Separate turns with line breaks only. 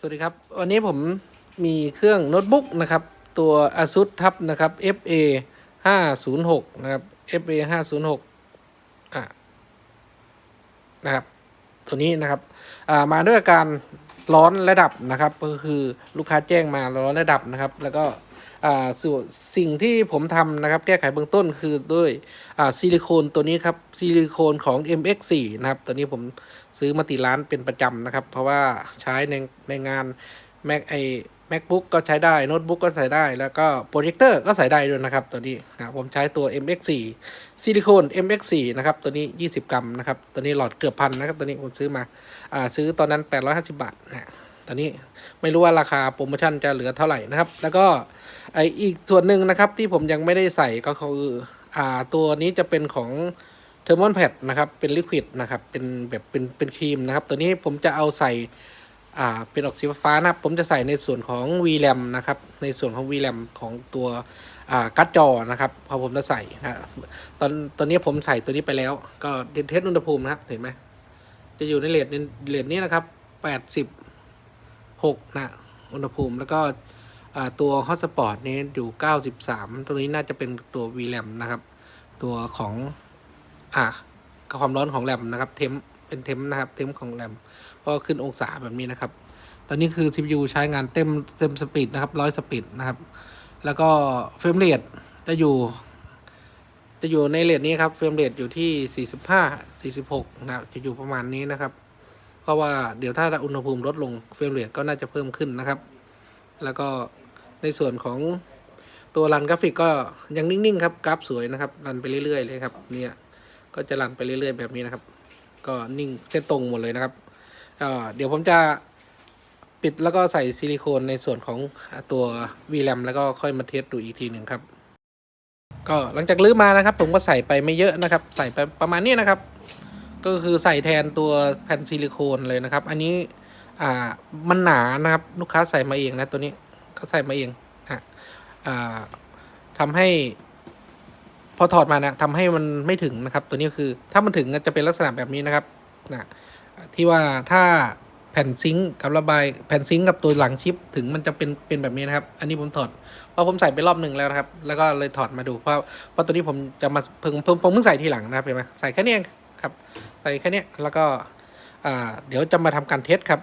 สวัสดีครับ วันนี้ผมมีเครื่องโน้ตบุ๊กนะครับ ตัว ASUS ทับนะครับ FA 506นะครับ FA 506อะนะครับ ตัวนี้นะครับอ่ามาด้วยอาการร้อนระดับนะครับ ก็คือลูกค้าแจ้งมาร้อนระดับนะครับ แล้วก็ ส่วนสิ่งที่ผมทำนะครับ แก้ไขเบื้องต้นคือด้วยซิลิโคนตัวนี้ครับซิลิโคนของ MX4 นะครับตัวนี้ผมซื้อมาติร้านเป็นประจำนะครับ เพราะว่าใช้ในในงาน Mac ไอ MacBook ก็ใช้ได้โน้ตบุ๊กก็ใส่ได้ แล้วก็โปรเจคเตอร์ก็ใส่ได้ด้วยนะครับ ตัวนี้นะผมใช้ตัว MX4 ซิลิโคน MX4 นะครับ ตัวนี้ 20 กรัมนะครับ ตัวนี้หลอดเกือบพันนะครับ ตัวนี้ผมซื้อมาอ่าซื้อตอนนั้น 850 บาทนะ ตอนนี้ไม่รู้ว่าราคาโปรโมชั่นจะเหลือเท่าไหร่นะครับ แล้วก็ไออีกส่วนหนึ่งนะครับที่ผมยังไม่ได้ใส่ก็คืออ่าตัวนี้จะเป็นของเทอร์มอนแพดนะครับเป็นลิควิดนะครับเป็นแบบเป็นเป็นครีมนะครับ ตัวนี้ผมจะเอาใส่อ่าเป็นออกสีฟ้านะครับผมจะใส่ในส่วนของ VRAM นะครับในส่วนของ VRAM ของตัวอ่าการ์ดจอนะครับพอผมจะใส่นะตอนตอนนี้ผมใส่ตัวนี้ไปแล้วก็เดนเทสอุณหภูมินะครับเห็นไหมจะอยู่ในเลทเลทนี้นะครับแปดสิบ หกนะ อุณหภูมิ แล้วก็ตัวฮอตสปอร์ตนี้อยู่เก้าสิบสามตัวนี้น่าจะเป็นตัว VRAM นะครับ ตัวของ อ่าความร้อนของแรมนะครับ เทมเป็นเทมนะครับเทมของแรมเพราะขึ้นองศาแบบนี้นะครับ ตอนนี้คือ CPU ใช้งานเต็มเต็มสปีดนะครับร้อยสปีดนะครับ แล้วก็เฟรมเรทจะอยู่ จะอยู่ในเรทนี้ครับ เฟรมเรทอยู่ที่ 45 46 นะครับจะอยู่ประมาณนี้นะครับ ราะว่าเดี๋ยวถ้าอุณหภูมิลดลงเฟรมเรทก็น่าจะเพิ่มขึ้นนะครับ แล้วก็ในส่วนของตัวรันกราฟิกก็ยังนิ่งๆครับกราฟสวยนะครับรันไปเรื่อยๆเลยครับเนี่ยก็จะรันไปเรื่อยๆแบบนี้นะครับ ก็นิ่งเส้นตรงหมดเลยนะครับเเดี๋ยวผมจะปิดแล้วก็ใส่ซิลิโคนในส่วนของตัว VRAM แล้วก็ค่อยมาเทสดูอีกทีหนึ่งครับ ก็หลังจากลื้อมานะครับ ผมก็ใส่ไปไม่เยอะนะครับ ใส่ไปประมาณนี้นะครับ ก็คือใส่แทนตัวแผ่นซิลิโคนเลยนะครับ อันนี้อ่ามันหนานะครับ ลูกค้าใส่มาเองนะตัวนี้เขาใส่มาเองนะอ่าทำให้ พอถอดมานะทำให้มันไม่ถึงนะครับ ตัวนี้คือ ถ้ามันถึงจะเป็นลักษณะแบบนี้นะครับนะที่ว่าถ้าแผ่นซิงค์กับระบายแผ่นซิงค์กับตัวหลังชิปถึงมันจะเป็นเป็นแบบนี้นะครับ อันนี้ผมถอดเพราะผมใส่ไปรอบหนึ่งแล้วนะครับ แล้วก็เลยถอดมาดูเพราะเพราะตัวนี้ผมจะมาเพิ่งเพิ่งเพิ่งใส่ทีหลังนะครับเห็นไหมใส่แค่นี้เองครับ ใส่แค่นี้แล้วก็เดี๋ยวจะมาทำการเทสครับ